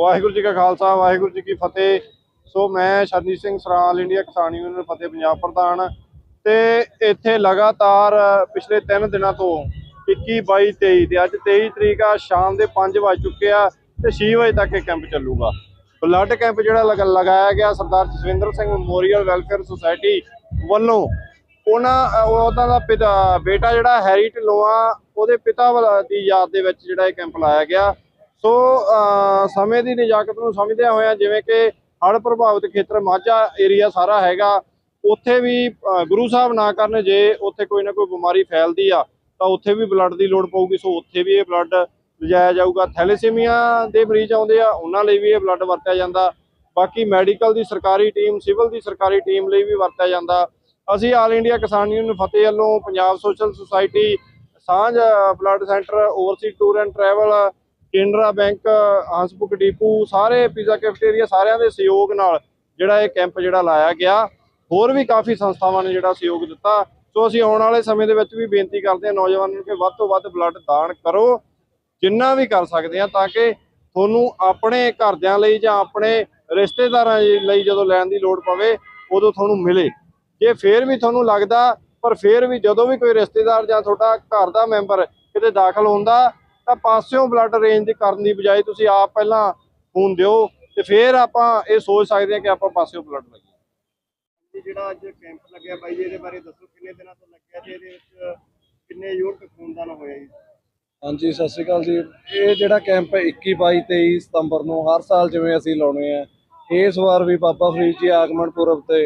ਵਾਹਿਗੁਰੂ ਜੀ ਕਾ ਖਾਲਸਾ, ਵਾਹਿਗੁਰੂ ਜੀ ਕੀ ਫਤਿਹ। ਸੋ ਮੈਂ ਸ਼ਰਨਜੀਤ ਸਿੰਘ ਸਰਾਂ all India Kisan union Fateh Punjab ਪ੍ਰਧਾਨ ਤੇ ਇੱਥੇ ਲਗਾਤਾਰ ਪਿਛਲੇ 3 ਦਿਨਾਂ ਤੋਂ 21 22 23 ਤੇ ਅੱਜ 23 ਤਰੀਕ ਆ, ਸ਼ਾਮ ਦੇ 5 ਵਜ ਚੁੱਕੇ ਆ ਤੇ 6 ਵਜੇ ਤੱਕ ਇਹ ਕੈਂਪ ਚੱਲੂਗਾ। ਬਲੱਡ ਕੈਂਪ ਜਿਹੜਾ ਲਗਾ- ਲਗਾਇਆ ਗਿਆ Sardar Jaswinder Singh memorial welfare society ਵੱਲੋਂ। ਉਹਨਾਂ ਉਹਨਾਂ ਦਾ ਪਿਤਾ, ਬੇਟਾ ਜਿਹੜਾ ਹੈਰੀ ਢਿੱਲੋਂ ਉਹਦੇ ਪਿਤਾ ਵਾਲਾ ਦੀ ਯਾਦ ਦੇ ਵਿੱਚ ਜਿਹੜਾ ਇਹ ਕੈਂਪ ਲਾਇਆ ਗਿਆ। ਸੋ ਸਮੇਂ ਦੀ ਨਿਜਾਕਤ ਨੂੰ ਸਮਝਦਿਆਂ ਹੋਇਆਂ ਜਿਵੇਂ ਕਿ ਹੜ੍ਹ ਪ੍ਰਭਾਵਿਤ ਖੇਤਰ ਮਾਝਾ ਏਰੀਆ ਸਾਰਾ ਹੈਗਾ, ਉੱਥੇ ਵੀ ਗੁਰੂ ਸਾਹਿਬ ਨਾ ਕਰਨ ਜੇ ਉੱਥੇ ਕੋਈ ਨਾ ਕੋਈ ਬਿਮਾਰੀ ਫੈਲਦੀ ਆ, ਤਾਂ ਉੱਥੇ ਵੀ ਬਲੱਡ ਦੀ ਲੋੜ ਪਊਗੀ। ਸੋ, ਉੱਥੇ ਵੀ ਇਹ ਬਲੱਡ ਲਿਜਾਇਆ ਜਾਊਗਾ। ਥੈਲੇਸੀਮੀਆ ਦੇ ਮਰੀਜ਼ ਆਉਂਦੇ ਆ, ਉਹਨਾਂ ਲਈ ਵੀ ਇਹ ਬਲੱਡ ਵਰਤਿਆ ਜਾਂਦਾ। ਬਾਕੀ ਮੈਡੀਕਲ ਦੀ ਸਰਕਾਰੀ ਟੀਮ, ਸਿਵਲ ਦੀ ਸਰਕਾਰੀ ਟੀਮ ਲਈ ਵੀ ਵਰਤਿਆ ਜਾਂਦਾ। ਅਸੀਂ all India Kisan union Fateh ਵੱਲੋਂ Punjab social society, Sanjh blood centre overseas tour and travel Canara bank ਹੰਸਬੁਕ ਡੀਪੂ, ਸਾਰੇ ਪੀਜ਼ਾ ਕੈਫੇਟੇਰੀਆ ਸਾਰਿਆਂ ਦੇ ਸਹਿਯੋਗ ਨਾਲ ਜਿਹੜਾ ਇਹ ਕੈਂਪ ਜਿਹੜਾ ਲਾਇਆ ਗਿਆ। ਹੋਰ ਵੀ ਕਾਫੀ ਸੰਸਥਾਵਾਂ ਨੇ ਜਿਹੜਾ ਸਹਿਯੋਗ ਦਿੱਤਾ। ਸੋ ਅਸੀਂ ਆਉਣ ਵਾਲੇ ਸਮੇਂ ਦੇ ਵਿੱਚ ਵੀ ਬੇਨਤੀ ਕਰਦੇ ਹਾਂ ਨੌਜਵਾਨਾਂ ਨੂੰ ਕਿ ਵੱਧ ਤੋਂ ਵੱਧ ਬਲੱਡ ਦਾਨ ਕਰੋ। ਜਿੰਨਾ ਵੀ ਕਰ ਸਕਦੇ ਆ ਤਾਂ ਕਿ ਤੁਹਾਨੂੰ ਆਪਣੇ ਘਰਦਿਆਂ ਲਈ ਜਾਂ ਆਪਣੇ ਰਿਸ਼ਤੇਦਾਰਾਂ ਲਈ ਜਦੋਂ ਲੈਣ ਦੀ ਲੋੜ ਪਵੇ, ਉਦੋਂ ਤੁਹਾਨੂੰ ਮਿਲੇ। ਜੇ ਫੇਰ ਵੀ ਤੁਹਾਨੂੰ ਲੱਗਦਾ, ਪਰ ਫੇਰ ਵੀ ਜਦੋਂ ਵੀ ਕੋਈ ਰਿਸ਼ਤੇਦਾਰ ਜਾਂ ਤੁਹਾਡਾ ਘਰ ਦਾ ਮੈਂਬਰ ਕਿਤੇ ਦਾਖਲ ਹੁੰਦਾ ਤਾਂ ਪਾਸਿਓਂ ਬਲੱਡ ਅਰੇਂਜ ਕਰਨ ਦੀ ਬਜਾਏ ਤੁਸੀਂ ਆਪ ਪਹਿਲਾਂ ਖੂਨ ਦਿਓ ਤੇ ਫੇਰ ਆਪਾਂ ਇਹ ਸੋਚ ਸਕਦੇ ਹਾਂ ਕਿ ਆਪਾਂ ਪਾਸਿਓਂ ਬਲੱਡ ਲਈਏ। ਜਿਹੜਾ ਅੱਜ ਕੈਂਪ ਲੱਗਿਆ ਬਾਈ ਜੀ ਇਹਦੇ ਬਾਰੇ ਦੱਸੋ ਕਿੰਨੇ ਦਿਨਾਂ ਤੋਂ ਲੱਗਿਆ ਤੇ ਇਹਦੇ ਵਿੱਚ ਕਿੰਨੇ ਯੂਨਿਟ ਖੂਨਦਾਨ ਹੋਇਆ ਜੀ? ਹਾਂਜੀ ਸਤਿ ਸ਼੍ਰੀ ਅਕਾਲ ਜੀ। ਇਹ ਜਿਹੜਾ ਕੈਂਪ 21 22 23 ਸਤੰਬਰ ਨੂੰ ਹਰ ਸਾਲ ਜਿਵੇਂ ਅਸੀਂ ਲਾਉਣੇ ਆ ਇਸ ਵਾਰ ਵੀ ਬਾਬਾ ਫਰੀਦ ਜੀ ਆਗਮਨ ਪੁਰਬ ਤੇ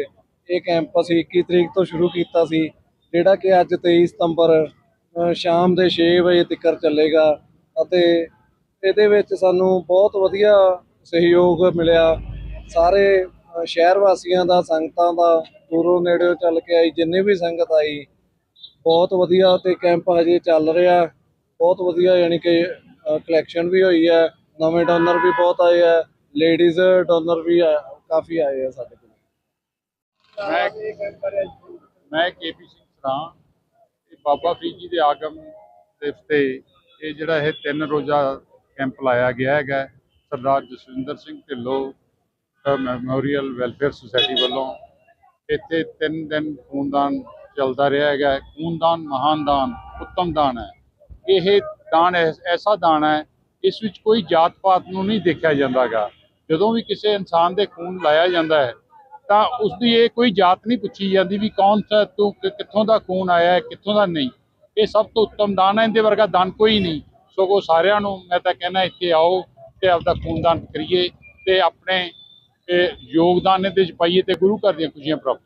ਇਹ ਕੈਂਪ ਅਸੀਂ 21 ਤਰੀਕ ਤੋਂ ਸ਼ੁਰੂ ਕੀਤਾ ਸੀ ਜਿਹੜਾ ਕਿ ਅੱਜ 23 ਸਤੰਬਰ ਸ਼ਾਮ ਦੇ 6 ਵਜੇ ਤੱਕ ਚੱਲੇਗਾ। ਅਤੇ ਇਹਦੇ ਵਿੱਚ ਸਾਨੂੰ ਬਹੁਤ ਵਧੀਆ ਸਹਿਯੋਗ ਮਿਲਿਆ। ਸਾਰੇ ਸ਼ਹਿਰ ਵਾਸੀਆਂ ਦਾ, ਸੰਗਤਾਂ ਦਾ, ਦੂਰੋਂ ਨੇੜਿਓਂ ਚੱਲ ਕੇ ਆਈ, ਜਿੰਨੇ ਵੀ ਸੰਗਤ ਆਈ, ਬਹੁਤ ਵਧੀਆ ਤੇ ਕੈਂਪ ਹਜੇ ਚੱਲ ਰਿਹਾ। ਬਹੁਤ ਵਧੀਆ ਯਾਨੀ ਕਿ ਕਲੈਕਸ਼ਨ ਵੀ ਹੋਈ ਹੈ। ਨਵੇਂ ਡੋਨਰ ਵੀ ਬਹੁਤ ਆਏ ਆ ਲੇਡੀਜ਼ ਡੋਨਰ ਵੀ ਆ- ਕਾਫੀ ਆਏ ਆ ਸਾਡੇ ਕੋਲ। ਮੈਂ ਮੈਂ ਕੇਪੀ ਸਿੰਘ ਸਰਾਂ ਇਹ ਬਾਬਾ ਫਰੀਦ ਜੀ ਦੇ ਆਗਮ ਦਿਵਸ ਤੇ ਇਹ ਜਿਹੜਾ ਇਹ ਤਿੰਨ ਰੋਜ਼ਾ ਕੈਂਪ ਲਾਇਆ ਗਿਆ ਹੈਗਾ, Sardar Jaswinder Singh Dhillon memorial welfare society ਵੱਲੋਂ। ਇੱਥੇ ਤਿੰਨ ਦਿਨ ਖੂਨਦਾਨ ਚੱਲਦਾ ਰਿਹਾ ਹੈਗਾ, ਖੂਨਦਾਨ ਮਹਾਨ ਦਾਨ, ਉੱਤਮ ਦਾਨ ਹੈ। ਇਹ ਦਾਨ ਐਸਾ ਦਾਨ ਹੈ, ਇਸ ਵਿੱਚ ਕੋਈ ਜਾਤ ਪਾਤ ਨੂੰ ਨਹੀਂ ਦੇਖਿਆ ਜਾਂਦਾਗਾ। ਜਦੋਂ ਵੀ ਕਿਸੇ ਇਨਸਾਨ ਦੇ ਖੂਨ ਲਾਇਆ ਜਾਂਦਾ ਹੈ, ਤਾਂ ਉਸ ਦੀ ਇਹ ਕੋਈ ਜਾਤ ਨਹੀਂ ਪੁੱਛੀ ਜਾਂਦੀ ਵੀ ਕੌਣ ਤੂੰ ਕਿੱਥੋਂ ਦਾ ਖੂਨ ਆਇਆ ਹੈ, ਕਿੱਥੋਂ ਦਾ ਨਹੀਂ। ਇਹ ਸਭ ਤੋਂ ਉੱਤਮ ਦਾਨ ਹੈ, ਇਹਦੇ ਵਰਗਾ ਦਾਨ ਕੋਈ ਨਹੀਂ। ਸਗੋਂ ਸਾਰਿਆਂ ਨੂੰ ਮੈਂ ਤਾਂ ਕਹਿੰਦਾ, ਇੱਥੇ ਆਓ ਤੇ ਆਪਦਾ ਖੂਨਦਾਨ ਕਰੀਏ ਤੇ ਆਪਣੇ ਯੋਗਦਾਨ ਇਹਦੇ ਵਿੱਚ ਪਾਈਏ ਤੇ ਗੁਰੂ ਘਰ ਦੀਆਂ ਖੁਸ਼ੀਆਂ ਪ੍ਰਾਪਤ